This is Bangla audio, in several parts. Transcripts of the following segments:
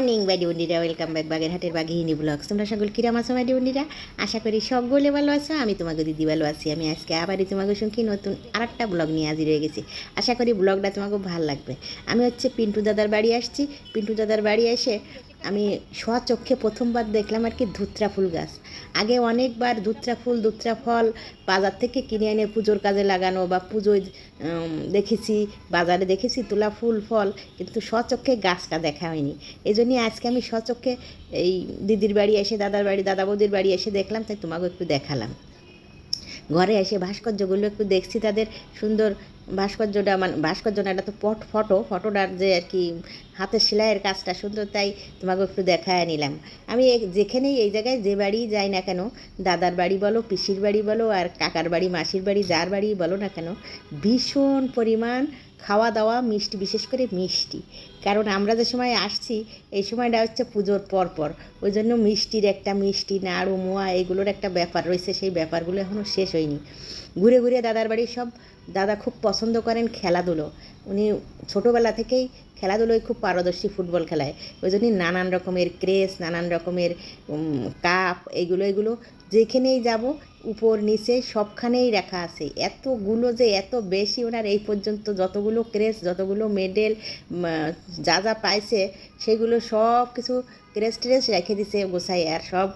মর্নিং, বাই বন্ডিরা ওয়েলকাম ব্যাক বাগেরহাটের বাঘিনী ব্লগস। তোমরা সকল কিরাম আছো, বাই বন্ডিরা আশা করি সব সকলে ভালো আছো, আমি তোমাকে দিদি ভালো আছি। আমি আজকে আবারই তোমাকে শুনকি নতুন আর একটা ব্লগ নিয়ে হাজির হয়ে গেছি। আশা করি ব্লগটা তোমাকে ভালো লাগবে। আমি হচ্ছে পিন্টু দাদার বাড়ি আসছি। পিন্টু দাদার বাড়ি এসে আমি সচক্ষে প্রথমবার দেখলাম আর কি ধুত্রা ফুল গাছ। আগে অনেকবার ধুত্রা ফুল ধুত্রা ফল বাজার থেকে কিনে এনে পুজোর কাজে লাগানো বা পুজোয় দেখেছি, বাজারে দেখেছি তোলা ফুল, ফল, কিন্তু স্বচক্ষে গাছটা দেখা হয়নি। এই জন্যই আজকে আমি স্বচক্ষে এই দিদির বাড়ি এসে, দাদার বাড়ি, দাদা বৌদির বাড়ি এসে দেখলাম, তাই তোমাকে একটু দেখালাম। ঘরে এসে ভাস্কর্যগুলো একটু দেখছি, তাদের সুন্দর ভাস্কর্যটা মানে ভাস্কর্য না এটা তো পট ফটো, ফটোটার যে আর কি হাতের সেলাইয়ের কাজটা সুন্দর, তাই তোমাকে একটু দেখায় নিলাম। আমি যেখানেই এই জায়গায় যে বাড়ি যাই না কেন, দাদার বাড়ি বলো, পিসির বাড়ি বলো, আর কাকার বাড়ি, মাসির বাড়ি, যার বাড়ি বলো না কেন, ভীষণ পরিমাণ খাওয়া দাওয়া মিষ্টি, বিশেষ করে মিষ্টি। কারণ আমরা যে সময় আসছি, এই সময়টা হচ্ছে পুজোর পর পর ওই জন্য মিষ্টির একটা মিষ্টি, নাড়ু, মোয়া, এগুলোর একটা ব্যাপার রয়েছে, সেই ব্যাপারগুলো এখনও শেষ হয়নি। ঘুরে ঘুরে দাদার বাড়ির সব দাদা খুব পছন্দ করেন খেলাধুলো। উনি ছোটোবেলা থেকেই খেলাধুলোয় খুব পারদর্শী ফুটবল খেলায়। ওই জন্যই নানান রকমের ক্রেস, নানান রকমের কাপ, এগুলো এগুলো যেখানেই যাব, উপর, নিচে সবখানেই রাখা আছে। এতগুলো যে এত বেশি ওনার এই পর্যন্ত যতগুলো ক্রেস, যতগুলো মেডেল যা যা পাইছে সেগুলো সব কিছু ক্রেস ট্রেস রেখে দিছে গোসাই, আর সব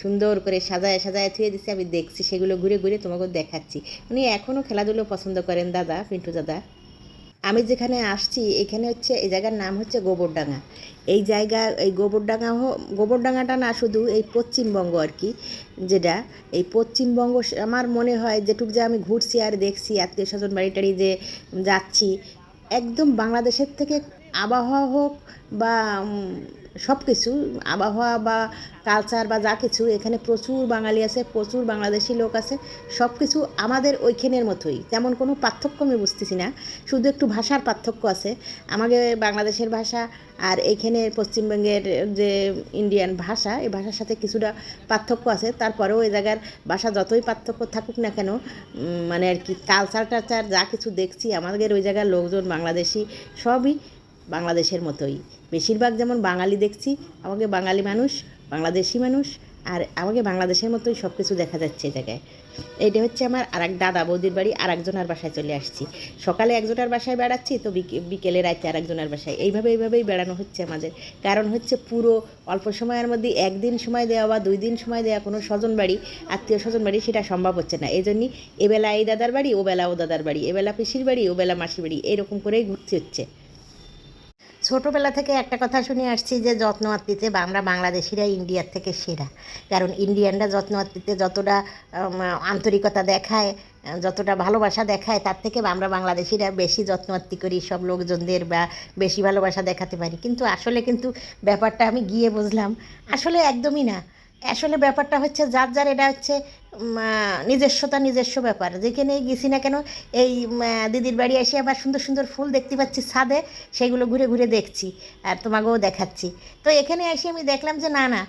সুন্দর করে সাজায় সাজায় থুয়ে দিছে। আমি দেখছি সেগুলো ঘুরে ঘুরে তোমাকে দেখাচ্ছি। উনি এখনও খেলাধুলো পছন্দ করেন দাদা, পিন্টু দাদা। আমি যেখানে আসছি, এখানে হচ্ছে, এই জায়গার নাম হচ্ছে গোবরডাঙ্গা। এই জায়গা, এই গোবরডাঙ্গা গোবরডাঙ্গাটা না শুধু এই পশ্চিমবঙ্গ আর কি, যেটা, এই পশ্চিমবঙ্গ আমার মনে হয় যেটুক যে আমি ঘুরছি আর দেখছি, আত্মীয় স্বজন বাড়ি টাড়ি যে যাচ্ছি, একদম বাংলাদেশের থেকে আবহাওয়া হোক বা সব কিছু আবহাওয়া বা কালচার বা যা কিছু, এখানে প্রচুর বাঙালি আছে, প্রচুর বাংলাদেশি লোক আছে সব কিছু আমাদের ওইখানের মতোই। তেমন কোনো পার্থক্য আমি বুঝতেছি না, শুধু একটু ভাষার পার্থক্য আছে। আমাকে বাংলাদেশের ভাষা আর এইখানে পশ্চিমবঙ্গের যে ইন্ডিয়ান ভাষা, এই ভাষার সাথে কিছুটা পার্থক্য আছে। তারপরেও এই জায়গার ভাষা যতই পার্থক্য থাকুক না কেন মানে আর কি কালচার টালচার যা কিছু দেখছি, আমাদের ওই জায়গার লোকজন বাংলাদেশি সবই বাংলাদেশের মতোই। বেশিরভাগ যেমন বাঙালি দেখছি, আমাকে বাঙালি মানুষ, বাংলাদেশি মানুষ, আর আমাকে বাংলাদেশের মতোই সব কিছু দেখা যাচ্ছে এই জায়গায়। এইটা হচ্ছে আমার আর এক দাদা, বৌদির বাড়ি, আর একজনের বাসায় চলে আসছি। সকালে একজনের বাসায় বেড়াচ্ছি, তো বিকে- বিকেলে রাতে আর একজনের বাসায়। এইভাবে, এইভাবেই বেড়ানো হচ্ছে আমাদের। কারণ হচ্ছে পুরো অল্প সময়ের মধ্যে একদিন সময় দেওয়া বা দুই দিন সময় দেওয়া কোনো স্বজন বাড়ি, আত্মীয় স্বজন বাড়ি সেটা সম্ভব হচ্ছে না। এই জন্যই এবেলা এই দাদার বাড়ি ও বেলা ও দাদার বাড়ি। এবেলা পিসির বাড়ি ও বেলা মাসির বাড়ি। এরকম করেই ঘুরতে হচ্ছে। ছোটোবেলা থেকে একটা কথা শুনে আসছি যে যত্ন আত্মীতে বা আমরা বাংলাদেশিরা ইন্ডিয়ার থেকে সেরা। কারণ ইন্ডিয়ানরা যত্ন আত্মীতে যতটা আন্তরিকতা দেখায়, যতটা ভালোবাসা দেখায়, তার থেকে আমরা বাংলাদেশিরা বেশি যত্ন আত্মি করি সব লোকজনদের বা বেশি ভালোবাসা দেখাতে পারি। কিন্তু আসলে কিন্তু ব্যাপারটা আমি গিয়ে বুঝলাম, আসলে একদমই না। আসলে ব্যাপারটা হচ্ছে যার যার এটা হচ্ছে নিজস্বতা নিজস্ব ব্যাপার। যেখানে গেছি না কেন, এই দিদির বাড়ি এসে আবার সুন্দর সুন্দর ফুল দেখতে পাচ্ছি ছাদে, সেগুলো ঘুরে ঘুরে দেখছি আর তোমাকেও দেখাচ্ছি। তো এখানে এসে আমি দেখলাম যে না না,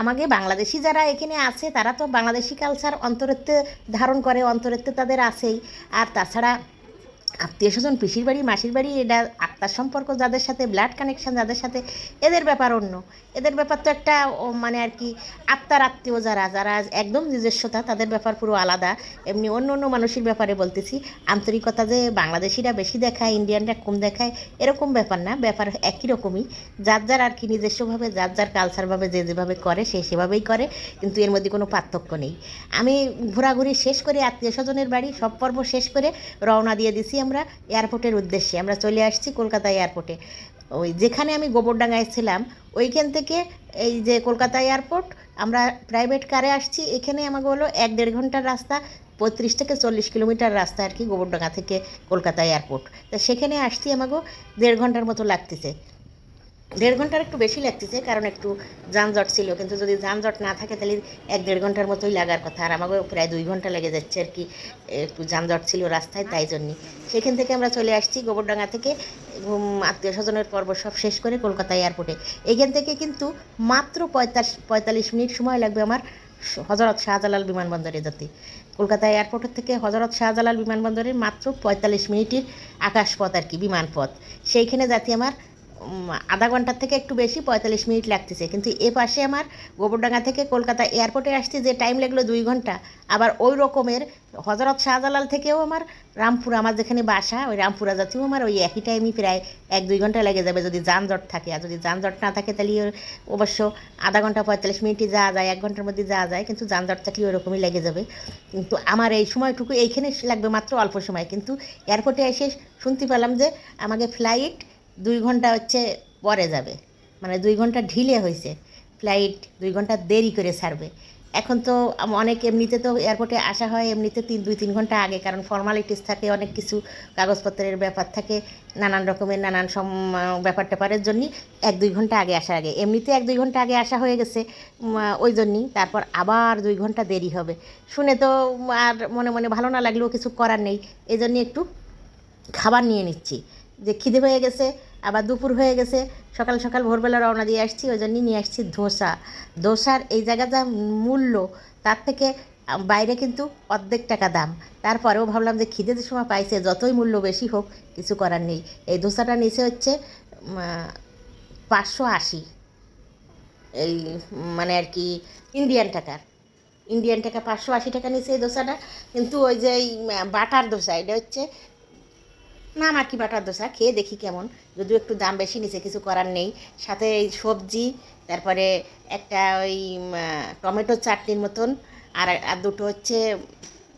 আমাকে বাংলাদেশি যারা এখানে আছে, তারা তো বাংলাদেশি কালচার অন্তরত্বে ধারণ করে, অন্তরত্বে তাদের আছেই। আর তাছাড়া আত্মীয় স্বজন পিসির বাড়ি, মাসির বাড়ি, এটা আত্মার সম্পর্ক যাদের সাথে ব্লাড কানেকশন যাদের সাথে, এদের ব্যাপার অন্য। এদের ব্যাপার তো একটা মানে আর কি, আত্মার আত্মীয় যারা যারা একদম নিজস্বতা, তাদের ব্যাপার পুরো আলাদা। এমনি অন্য অন্য মানুষের ব্যাপারে বলতেছি, আন্তরিকতা যে বাংলাদেশিরা বেশি দেখায়, ইন্ডিয়ানরা কম দেখায়, এরকম ব্যাপার না, ব্যাপার একই রকমই। যার যার আর কি নিজস্বভাবে, যার যার কালচারভাবে যে যেভাবে করে, সে সেভাবেই করে, কিন্তু এর মধ্যে কোনো পার্থক্য নেই। আমি ঘোরাঘুরি শেষ করে আত্মীয় স্বজনের বাড়ি সব পর্ব শেষ করে রওনা দিয়ে দিছি আমরা এয়ারপোর্টের উদ্দেশ্যে, আমরা চলে আসছি কলকাতা এয়ারপোর্টে। ওই যেখানে আমি গোবরডাঙ্গায় ছিলাম, ওইখান থেকে এই যে কলকাতা এয়ারপোর্ট, আমরা প্রাইভেট কারে আসছি, এখানে আমাকে হলো এক দেড় ঘণ্টার রাস্তা, পঁয়ত্রিশ থেকে চল্লিশ কিলোমিটার রাস্তা আর কি গোবরডাঙ্গা থেকে কলকাতা এয়ারপোর্ট। তা সেখানে আসছি আমাকে দেড় ঘণ্টার মতো লাগতেছে। দেড় ঘণ্টার একটু বেশি লাগতেছে, কারণ একটু যানজট ছিল। কিন্তু যদি যানজট না থাকে, তাহলে এক দেড় ঘণ্টার মতোই লাগার কথা। আর আমাকে প্রায় দুই ঘণ্টা লেগে যাচ্ছে আর কি, একটু যানজট ছিল রাস্তায় তাই জন্যে। সেখান থেকে আমরা চলে আসছি গোবরডাঙ্গা থেকে। আত্মীয় স্বজনের পর্ব সব শেষ করে কলকাতা এয়ারপোর্টে। এইখান থেকে কিন্তু মাত্র পঁয়তাল্লিশ পঁয়তাল্লিশ মিনিট সময় লাগবে আমার হজরত শাহজালাল বিমানবন্দরে যেতে। কলকাতা এয়ারপোর্টের থেকে হজরত শাহজালাল বিমানবন্দরে মাত্র পঁয়তাল্লিশ মিনিটের আকাশপথ আর কি, বিমানপথ। সেইখানে যাতে আমার আধা ঘণ্টার থেকে একটু বেশি, পঁয়তাল্লিশ মিনিট লাগতেছে। কিন্তু এ পাশে আমার গোবরডাঙ্গা থেকে কলকাতা এয়ারপোর্টে আসতে যে টাইম লাগল দুই ঘণ্টা। আবার ওই রকমের হজরত শাহজালাল থেকেও আমার রামপুর, আমার যেখানে বাসা, ওই রামপুরা জাতীয় আমার ওই একই টাইমই প্রায় এক দুই ঘণ্টা লেগে যাবে। যদি যানজট থাকে, আর যদি যানজট না থাকে, তাহলে অবশ্য আধা ঘণ্টা, পঁয়তাল্লিশ মিনিটে যাওয়া যায়, এক ঘণ্টার মধ্যে যাওয়া যায়, কিন্তু যানজট থাকলে ওরকমই লেগে যাবে। কিন্তু আমার এই সময়টুকু এইখানে লাগবে মাত্র অল্প সময়। কিন্তু এয়ারপোর্টে এসে শুনতে পেলাম যে আমাকে ফ্লাইট দুই ঘণ্টা হচ্ছে পরে যাবে। মানে দুই ঘণ্টা ঢিলে হয়েছে। ফ্লাইট দুই ঘণ্টা দেরি করে ছাড়বে। এখন তো অনেক এমনিতে তো এয়ারপোর্টে আসা হয়, এমনিতে তিন দুই তিন ঘণ্টা আগে। কারণ ফর্মালিটিস থাকে, অনেক কিছু কাগজপত্রের ব্যাপার থাকে, নানান রকমের নানান সম ব্যাপার ট্যাপারের জন্য এক দুই ঘণ্টা আগে আসার আগে। এমনিতে এক দুই ঘণ্টা আগে আসা হয়ে গেছে ওই জন্যই। তারপর আবার দুই ঘণ্টা দেরি হবে। শুনে তো আর মনে মনে ভালো না লাগলেও কিছু করার নেই। এই একটু খাবার নিয়ে নিচ্ছি। যে খিদে হয়ে গেছে, আবার দুপুর হয়ে গেছে, সকাল সকাল ভোরবেলা রওনা দিয়ে আসছি, ওই জন্যই নিয়ে আসছি ধোসা। ধোসার এই জায়গা যা মূল্য, তার থেকে বাইরে কিন্তু অর্ধেক টাকা দাম। তারপরেও ভাবলাম যে খিদে সময় পাইছে, যতই মূল্য বেশি হোক, কিছু করার নেই। এই ধোসাটা নিচে হচ্ছে পাঁচশো আশি। এই মানে আর কি, ইন্ডিয়ান টাকার। ইন্ডিয়ান টাকা পাঁচশো আশি টাকা নিচে এই দোসাটা কিন্তু ওই যে এই বাটার দোসা এটা হচ্ছে না, আমার কি বাটার দোসা? খেয়ে দেখি কেমন। যদিও একটু দাম বেশি নিচে কিছু করার নেই। সাথে সবজি, তারপরে একটা ওই টমেটো চাটনির মতন, আর আর দুটো হচ্ছে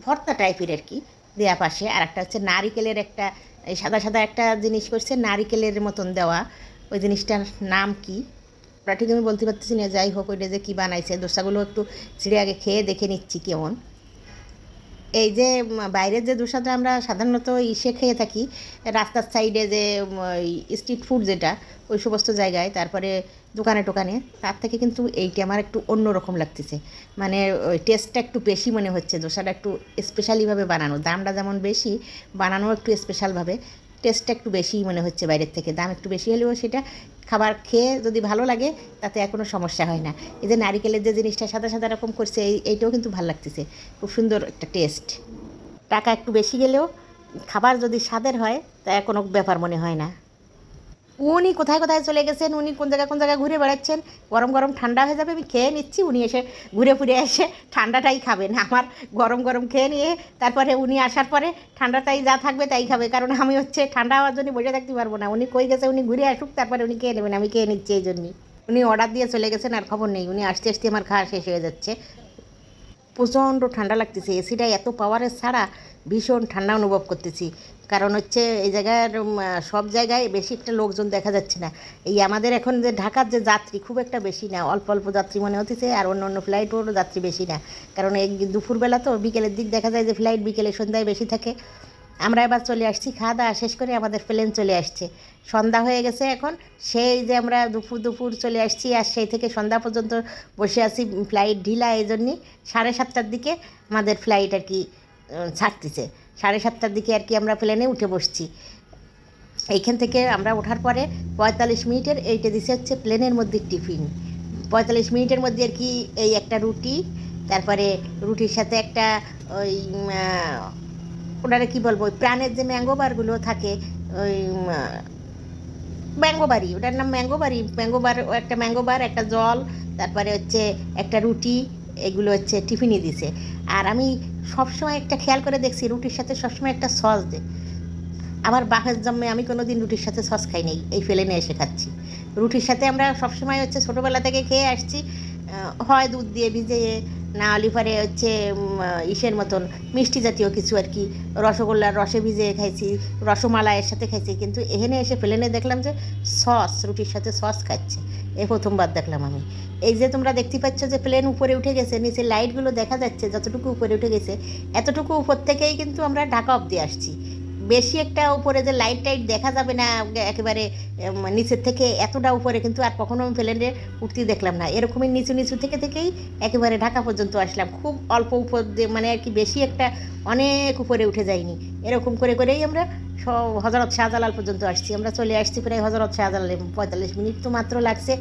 ভর্তা টাইপের আর কি, দেয়া পাশে। আর একটা হচ্ছে নারিকেলের একটা, এই সাদা সাদা একটা জিনিস করছে, নারিকেলের মতন দেওয়া। ওই জিনিসটার নাম কি? ওটা ঠিক আমি বলতে পারতেছি না, যাই হোক, ওইটা যে কী বানাইছে। দোসাগুলো একটু ছিঁড়ে আগে খেয়ে দেখে নিচ্ছি কেমন। এই যে বাইরের যে দোসাটা আমরা সাধারণত ইসে খেয়ে থাকি, রাস্তার সাইডে যে স্ট্রিট ফুড যেটা, ওই সমস্ত জায়গায়, তারপরে দোকানে টোকানে, তার থেকে কিন্তু এইটা আমার একটু অন্যরকম লাগতেছে। মানে ওই টেস্টটা একটু বেশি মনে হচ্ছে, দোসাটা একটু স্পেশালিভাবে বানানো। দামটা যেমন বেশি বানানো একটু স্পেশালভাবে টেস্টটা একটু বেশিই মনে হচ্ছে বাইরের থেকে। দাম একটু বেশি হলেও সেটা খাবার খেয়ে যদি ভালো লাগে, তাতে আর কোনো সমস্যা হয় না। এই যে নারিকেলের যে জিনিসটা সাদা সাদা রকম করছে, এই, এইটাও কিন্তু ভালো লাগতেছে। খুব সুন্দর একটা টেস্ট টাকা একটু বেশি গেলেও খাবার যদি স্বাদের হয়, তা কোনো ব্যাপার মনে হয় না। উনি কোথায় কোথায় চলে গেছেন? উনি কোন জায়গায় কোন জায়গায় ঘুরে বেড়াচ্ছেন? গরম গরম ঠান্ডা হয়ে যাবে, আমি খেয়ে নিচ্ছি, উনি এসে ঘুরে ফিরে এসে ঠান্ডাটাই খাবেন। আমার গরম গরম খেয়ে নিয়ে তারপরে উনি আসার পরে ঠান্ডাটাই যা থাকবে তাই খাবে, কারণ আমি হচ্ছে ঠান্ডা হওয়ার জন্য বসে থাকতে পারব না। উনি কই গেছে, উনি ঘুরে আসুক, তারপরে উনি খেয়ে নেবেন, আমি খেয়ে নিচ্ছি এই জন্যই। উনি অর্ডার দিয়ে চলে গেছেন, আর খবর নেই, উনি আসতে আসতে আমার খাওয়া শেষ হয়ে যাচ্ছে। প্রচণ্ড ঠান্ডা লাগতেছে এসিটা এত পাওয়ারের ছাড়া। ভীষণ ঠান্ডা অনুভব করতেছি। কারণ হচ্ছে এই জায়গার সব জায়গায় বেশি একটা লোকজন দেখা যাচ্ছে না। এই আমাদের এখন যে ঢাকার যে যাত্রী খুব একটা বেশি না, অল্প অল্প যাত্রী মনে হতেছে আর অন্য অন্য ফ্লাইটেরও যাত্রী বেশি না। কারণ এই দুপুরবেলা তো বিকেলের দিক দেখা যায় যে ফ্লাইট বিকেলে সন্ধ্যায় বেশি থাকে। আমরা এবার চলে আসছি খাওয়া দাওয়া শেষ করে আমাদের প্লেন চলে আসছে। সন্ধ্যা হয়ে গেছে এখন, সেই যে আমরা দুপুর দুপুর চলে আসছি আর সেই থেকে সন্ধ্যা পর্যন্ত বসে আছি ফ্লাইট ঢিলা এই জন্যই। সাড়ে সাতটার দিকে আমাদের ফ্লাইট আর কি ছাড়তেছে। সাড়ে সাতটার দিকে আর কি আমরা প্লেনে উঠে বসছি। এইখান থেকে আমরা ওঠার পরে পঁয়তাল্লিশ মিনিটের এইটা দিছে হচ্ছে প্লেনের মধ্যে টিফিন পঁয়তাল্লিশ মিনিটের মধ্যে আর কি এই একটা রুটি তারপরে রুটির সাথে একটা ওই ওনারা কী বলব ওই প্রাণের যে ম্যাঙ্গোবারগুলো থাকে ওই উম, আহ, ম্যাঙ্গোবারি ওটার নাম ম্যাঙ্গোবারি ম্যাঙ্গোবার একটা ম্যাঙ্গোবার একটা জল তারপরে হচ্ছে একটা রুটি এগুলো হচ্ছে টিফিনই দিছে। আর আমি সবসময় একটা খেয়াল করে দেখছি, রুটির সাথে সবসময় একটা সস দে। আমার বাপের জন্মে আমি কোনো দিন রুটির সাথে সস খাই নাই এই ফেলেনে এসে খাচ্ছি। রুটির সাথে আমরা সবসময় হচ্ছে ছোটোবেলা থেকে খেয়ে আসছি হয় দুধ দিয়ে ভিজিয়ে, না অলিভারে হচ্ছে ইসের মতন মিষ্টি জাতীয় কিছু আর কি, রসগোল্লার রসে ভিজিয়ে খাইছি, রসমালাইয়ের সাথে খাইছি, কিন্তু এখানে এসে প্লেনে দেখলাম যে সস, রুটির সাথে সস খাচ্ছে। এ প্রথমবার দেখলাম আমি। এই যে তোমরা দেখতে পাচ্ছ যে প্লেন উপরে উঠে গেছে নিচে লাইটগুলো দেখা যাচ্ছে, যতটুকু উপরে উঠে গেছে, এতটুকু উপর থেকেই কিন্তু আমরা ঢাকা অবধি আসছি। বেশি একটা উপরে যে লাইট টাইট দেখা যাবে না, একেবারে নিচের থেকে এতটা উপরে কিন্তু আর কখনো আমি প্লেনে উঠতে দেখলাম না। এরকমই নিচু নিচু থেকে থেকেই একেবারে ঢাকা পর্যন্ত আসলাম। খুব অল্প উপর মানে আর কি বেশি একটা অনেক উপরে উঠে যাইনি। এরকম করে করেই আমরা হজরত শাহজালাল পর্যন্ত আসছি। আমরা চলে আসছি প্রায় হজরত শাহজালালে, পঁয়তাল্লিশ মিনিট তো মাত্র লাগছে।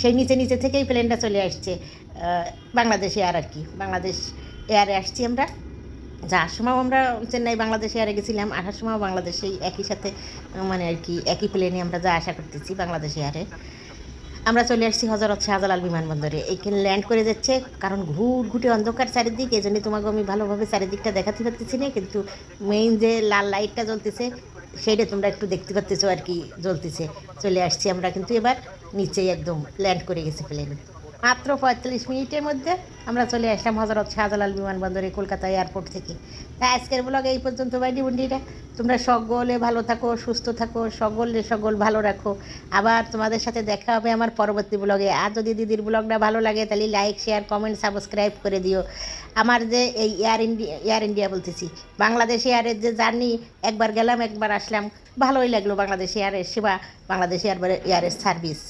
সেই নিচে নিচে থেকেই প্লেনটা চলে আসছে। বাংলাদেশ এয়ার আর কি, বাংলাদেশ এয়ারে আসছি আমরা। যাওয়ার সময় আমরা চেন্নাই, বাংলাদেশে আরে গেছিলাম। আসার সময় বাংলাদেশেই একই সাথে মানে আর কি, একই প্লেনে আমরা যা আশা করতেছি বাংলাদেশে আরে। আমরা চলে আসছি হজরত শাহজালাল বিমানবন্দরে। এইখানে ল্যান্ড করে যাচ্ছে, কারণ ঘুট ঘুটে অন্ধকার চারিদিক এই জন্য তোমাকে আমি ভালোভাবে চারিদিকটা দেখাতে পারতেছি না, কিন্তু মেইন যে লাল লাইটটা জ্বলতেছে, সেইটা তোমরা একটু দেখতে পাচ্তেছো আর কি জ্বলতেছে। চলে আসছি আমরা কিন্তু এবার, নিচেই একদম ল্যান্ড করে গেছে প্লেন মাত্র পঁয়তাল্লিশ মিনিটের মধ্যে আমরা চলে আসলাম হজরত শাহজালাল বিমানবন্দরে কলকাতা এয়ারপোর্ট থেকে। তাই আজকের ব্লগে এই পর্যন্ত বাইডি বন্ডিরা তোমরা সকলে ভালো থাকো, সুস্থ থাকো, সকলে সকল ভালো রাখো। আবার তোমাদের সাথে দেখা হবে আমার পরবর্তী ব্লগে আর যদি দিদির ব্লগটা ভালো লাগে তাহলে লাইক শেয়ার কমেন্ট সাবস্ক্রাইব করে দিও। আমার যে এই এয়ার ইন্ডিয়া এয়ার ইন্ডিয়া বলতেছি, বাংলাদেশ এয়ারের যে জার্নি, একবার গেলাম, একবার আসলাম, ভালোই লাগল বাংলাদেশ এয়ারের সেবা, বাংলাদেশ এয়ার এয়ারের সার্ভিস